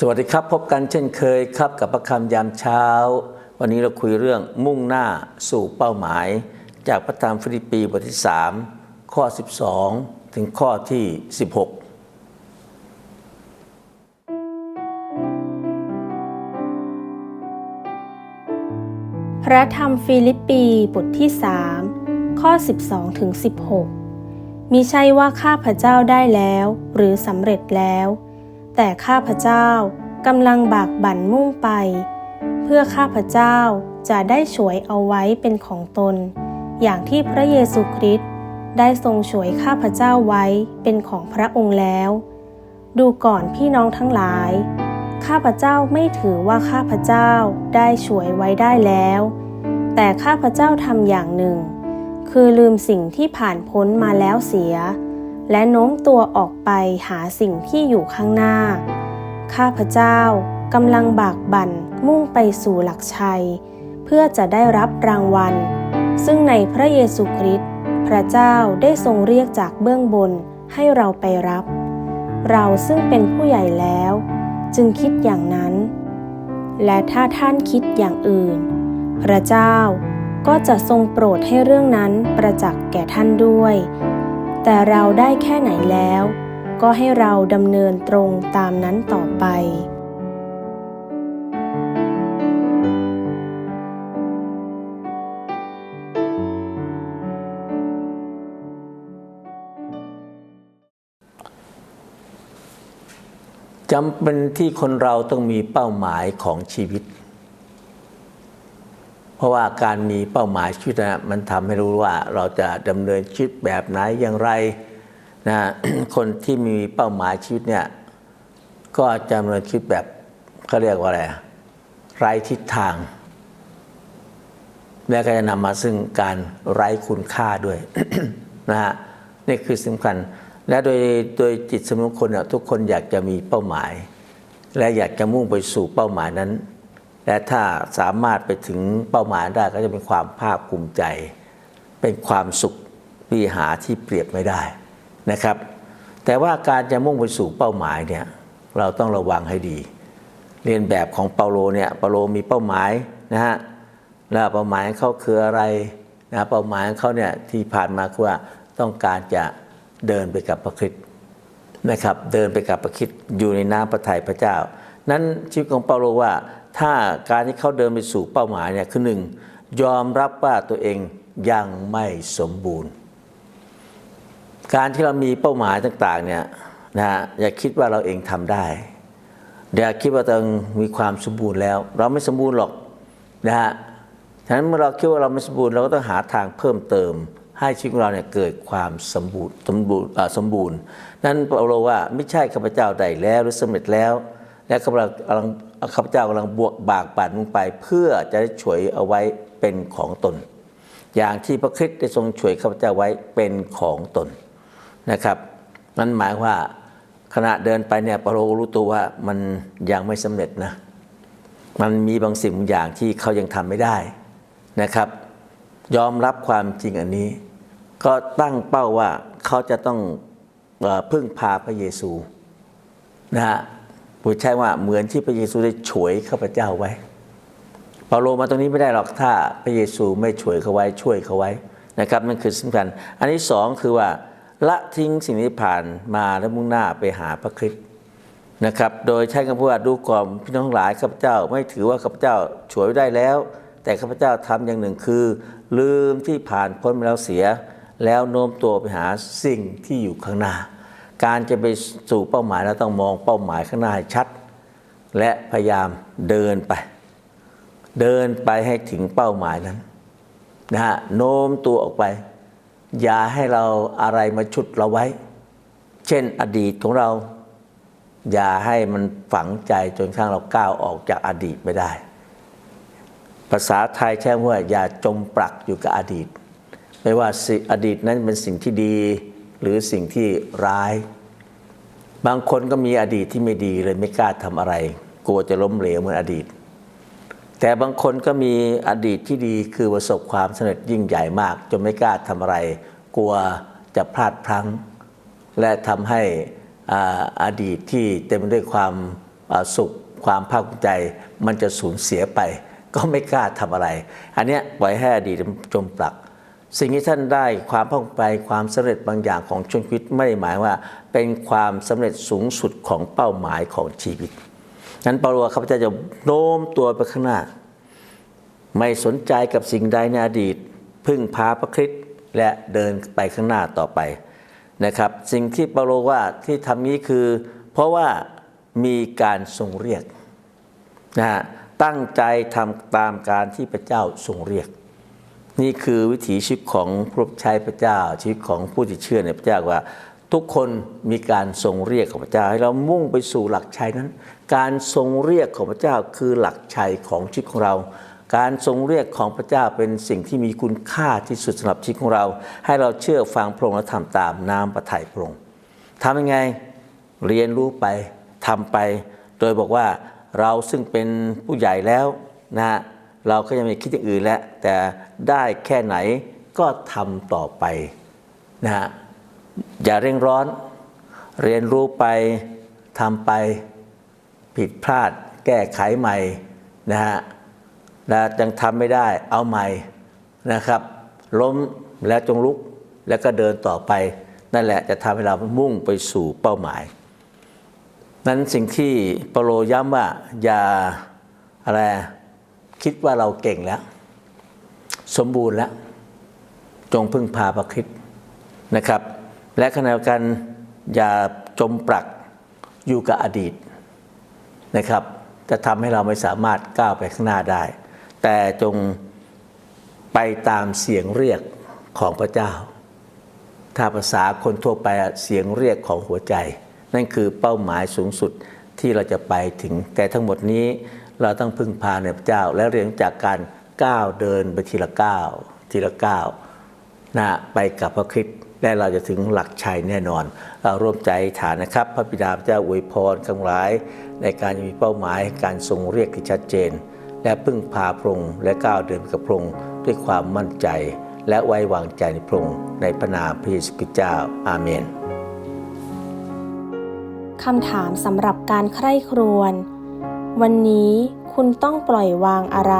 สวัสดีครับพบกันเช่นเคยครับกับประคำยามเช้า วันนี้เราคุยเรื่องมุ่งหน้าสู่เป้าหมาย จากพระธรรมฟิลิปปีบทที่ 3 ข้อ 12 ถึงข้อที่ 16พระธรรมฟิลิปปีบทที่3ข้อ 12ถึง16มิใช่ว่าข้าพเจ้าได้แล้ว หรือสำเร็จแล้ว แต่ข้าพเจ้ากำลังบากบั่นมุ่งไป เพื่อข้าพเจ้าจะได้ฉวยเอาไว้เป็นของตน อย่างที่พระเยซูคริสต์ได้ทรงฉวยข้าพเจ้าไว้เป็นของพระองค์แล้ว ดูก่อนพี่น้องทั้งหลาย ข้าพเจ้าไม่ถือว่าข้าพเจ้าได้ฉวยไว้ได้แล้ว แต่ข้าพเจ้าทำอย่างหนึ่ง คือลืมสิ่งที่ผ่านพ้นมาแล้วเสีย และโน้มตัวออกไปหาสิ่งที่อยู่ข้างหน้า ข้าพเจ้ากำลังบากบั่นมุ่งไปสู่หลักชัย เพื่อจะได้รับรางวัล ซึ่งในพระเยซูคริสต์พระเจ้าได้ทรงเรียกจากเบื้องบนให้เราไปรับ เราซึ่งเป็นผู้ใหญ่แล้ว จึงคิดอย่างนั้น และถ้าท่านคิดอย่างอื่น พระเจ้าก็จะทรงโปรดให้เรื่องนั้นประจักษ์แก่ท่านด้วย แต่เราได้แค่ไหนแล้ว ก็ให้เราดำเนินตรงตามนั้นต่อไป จำเป็นที่คนเราต้องมีเป้าหมายของชีวิต เพราะว่าการมีเป้าหมายชีวิตนะมันทำให้รู้ว่าเราจะดำเนินชีวิตแบบไหนอย่างไรนะคนที่มีเป้าหมายชีวิตเนี่ยก็จะดำเนินชีวิตแบบเขาเรียกว่าอะไรอะไร้ทิศทาง และก็จะนำมาซึ่งการไร้คุณค่าด้วยนะฮะนี่คือสำคัญ และโดยโดยจิตสำนึกคนเนี่ยทุกคนอยากจะมีเป้าหมาย และอยากจะมุ่งไปสู่เป้าหมายนั้น และถ้าสามารถไปถึงเป้าหมายได้ก็จะเป็นความภาคภูมิใจ เป็นความสุขปีหาที่เปรียบไม่ได้นะครับ แต่ว่าการจะมุ่งไปสู่เป้าหมายเนี่ยเราต้องระวังให้ดี เรียนแบบของเปาโลเนี่ยเปาโลมีเป้าหมายนะฮะแล้วเป้าหมายของเขาคืออะไรนะเป้าหมายของเขาเนี่ยที่ผ่านมาคือว่าต้องการจะเดินไปกับพระคริสต์นะครับ เดินไปกับพระคริสต์อยู่ในน้ำพระทัยพระเจ้า นั้นชีวิตของเปาโลว่า ถ้าการที่เขาเดินไปสู่เป้าหมายเนี่ยคือหนึ่งยอมรับว่าตัวเองยังไม่สมบูรณ์ การที่เรามีเป้าหมายต่างๆเนี่ยนะอย่าคิดว่าเราเองทำได้อย่าคิดว่าตัวเองมีความสมบูรณ์แล้ว เราไม่สมบูรณ์หรอกนะฮะฉะนั้นเมื่อเราคิดว่าเราไม่สมบูรณ์เราก็ต้องหาทางเพิ่มเติม ให้ชีวิตของเราเนี่ยเกิดความสมบูรณ์สมบูรณ์สมบูรณ์ นั้นเปาโลว่าไม่ใช่ข้าพเจ้าได้แล้วหรือสำเร็จแล้ว และข้าพเจ้ากำลังข้าพเจ้ากำลังบวกบากบั่นลงไป เพื่อจะได้ฉวยเอาไว้เป็นของตน อย่างที่พระคริสต์ได้ทรงช่วยข้าพเจ้าไว้เป็นของตนนะครับนั่นหมายว่าขณะเดินไปเนี่ยเปาโลรู้ตัวว่ามันยังไม่สำเร็จนะมันมีบางสิ่งบางอย่างที่เขายังทำไม่ได้นะครับ ยอมรับความจริงอันนี้ ก็ตั้งเป้าว่าเขาจะต้องพึ่งพาพระเยซูนะฮะ พูดใช่ว่าเหมือนที่พระเยซูได้ฉวยข้าพเจ้าไว้เปาโลมาตรงนี้ไม่ได้หรอกถ้าพระเยซูไม่ช่วยเขาไว้ช่วยเขาไว้นะครับนั่นคือสำคัญอันที่สองคือว่าละทิ้งสิ่งที่ผ่านมาและมุ่งหน้าไปหาพระคริสต์นะครับ โดยใช้คำพูดว่าดูก่อนพี่น้องหลายข้าพเจ้าไม่ถือว่าข้าพเจ้าช่วยได้แล้ว แต่ข้าพเจ้าทำอย่างหนึ่งคือ ลืมที่ผ่านพ้นมาแล้วเสีย แล้วโน้มตัวไปหาสิ่งที่อยู่ข้างหน้า การจะไปสู่เป้าหมายเราต้องมองเป้าหมายข้างหน้าให้ชัด และพยายามเดินไป เดินไปให้ถึงเป้าหมายนั้นนะฮะโน้มตัวออกไป อย่าให้เราอะไรมาชุดเราไว้ เช่นอดีตของเรา อย่าให้มันฝังใจจนข้างเราก้าวออกจากอดีตไม่ได้ ภาษาไทยใช้ว่าอย่าจมปลักอยู่กับอดีต ไม่ว่าอดีตนั้นเป็นสิ่งที่ดี หรือสิ่งที่ร้าย บางคนก็มีอดีตที่ไม่ดีเลยไม่กล้าทำอะไร กลัวจะล้มเหลวเหมือนอดีต แต่บางคนก็มีอดีตที่ดีคือประสบความสำเร็จยิ่งใหญ่มากจนไม่กล้าทำอะไร กลัวจะพลาดพลั้ง และทำให้อาอดีตที่เต็มไปด้วยความสุขความภาคภูมิใจ มันจะสูญเสียไป ก็ไม่กล้าทำอะไร อันเนี้ยปล่อยให้อดีตจมปลัก สิ่งที่ท่านได้ความภาคภูมิใจความสำเร็จบางอย่างของชีวิตไม่ได้หมายว่า เป็นความสำเร็จสูงสุดของเป้าหมายของชีวิตนั้นเปาโลข้าพเจ้าจะโน้มตัวไปข้างหน้า ไม่สนใจกับสิ่งใดในอดีต พึ่งพาพระคริสต์และเดินไปข้างหน้าต่อไปนะครับ สิ่งที่เปาโลว่าที่ทำนี้คือ เพราะว่ามีการทรงเรียกนะฮะตั้งใจทำตามการที่พระเจ้าทรงเรียก นี่คือวิถีชีวิตของผู้รับใช้พระเจ้า ชีวิตของผู้ที่เชื่อในพระเจ้าว่า ทุกคนมีการทรงเรียกของพระเจ้า ให้เรามุ่งไปสู่หลักชัยนั้น การทรงเรียกของพระเจ้าคือหลักชัยของชีวิตของเรา การทรงเรียกของพระเจ้าเป็นสิ่งที่มีคุณค่าที่สุดสำหรับชีวิตของเรา ให้เราเชื่อฟังพระองค์และทำตามน้ำประทัยพระองค์ทำยังไงเรียนรู้ไปทำไป โดยบอกว่าเราซึ่งเป็นผู้ใหญ่แล้วนะฮะ เราก็ยังไม่คิดอย่างอื่นแล้ว แต่ได้แค่ไหนก็ทำต่อไปนะฮะอย่าเร่งร้อน เรียนรู้ไปทำไปผิดพลาด แก้ไขใหม่นะฮะนะยังทำไม่ได้เอาใหม่นะครับ ล้มแล้วจงลุกแล้วก็เดินต่อไป นั่นแหละจะทำให้เรามุ่งไปสู่เป้าหมาย นั้นสิ่งที่เปโลย้ำว่าอย่าอะไร คิดว่าเราเก่งแล้ว สมบูรณ์แล้ว จงพึ่งพาพระคริสต์นะครับ และขณะเดียวกันอย่าจมปลักอยู่กับอดีตนะครับ จะทำให้เราไม่สามารถก้าวไปข้างหน้าได้ แต่จงไปตามเสียงเรียกของพระเจ้า ถ้าภาษาคนทั่วไปเสียงเรียกของหัวใจ นั่นคือเป้าหมายสูงสุดที่เราจะไปถึงแต่ทั้งหมดนี้ เราต้องพึ่งพาในพระเจ้า และเรียนจากการก้าวเดินไปทีละก้าวทีละก้าวนะไปกับพระคริสต์และเราจะถึงหลักชัยแน่นอน เราร่วมใจฐานนะครับ พระบิดาพระเจ้าอวยพรทั้งหลาย ในการมีเป้าหมายการทรงเรียกที่ชัดเจน และพึ่งพาพระองค์และก้าวเดินไปกับพระองค์ด้วยความมั่นใจ และไว้วางใจในพระองค์ในพระนามพระเยซูคริสต์เจ้าอาเมนคำถามสำหรับการใคร่ครวญ วันนี้คุณต้องปล่อยวางอะไร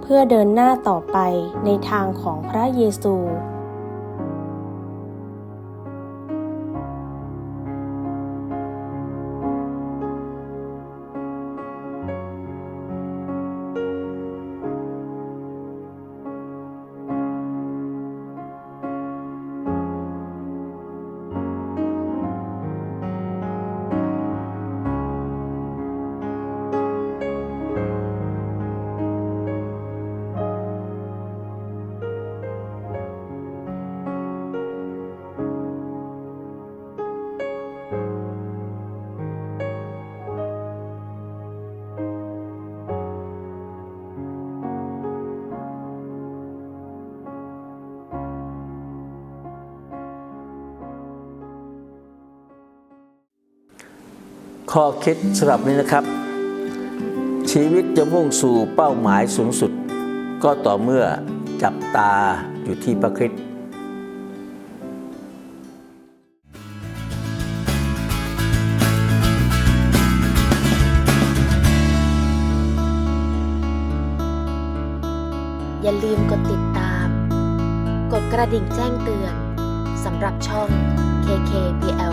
เพื่อเดินหน้าต่อไปในทางของพระเยซู ข้อคิดสำหรับนี้นะครับ ชีวิตจะมุ่งสู่เป้าหมายสูงสุด ก็ต่อเมื่อจับตาอยู่ที่พระคริสต์อย่าลืมกดติดตาม กดกระดิ่งแจ้งเตือนสำหรับช่อง KKBL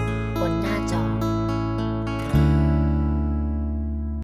ฏ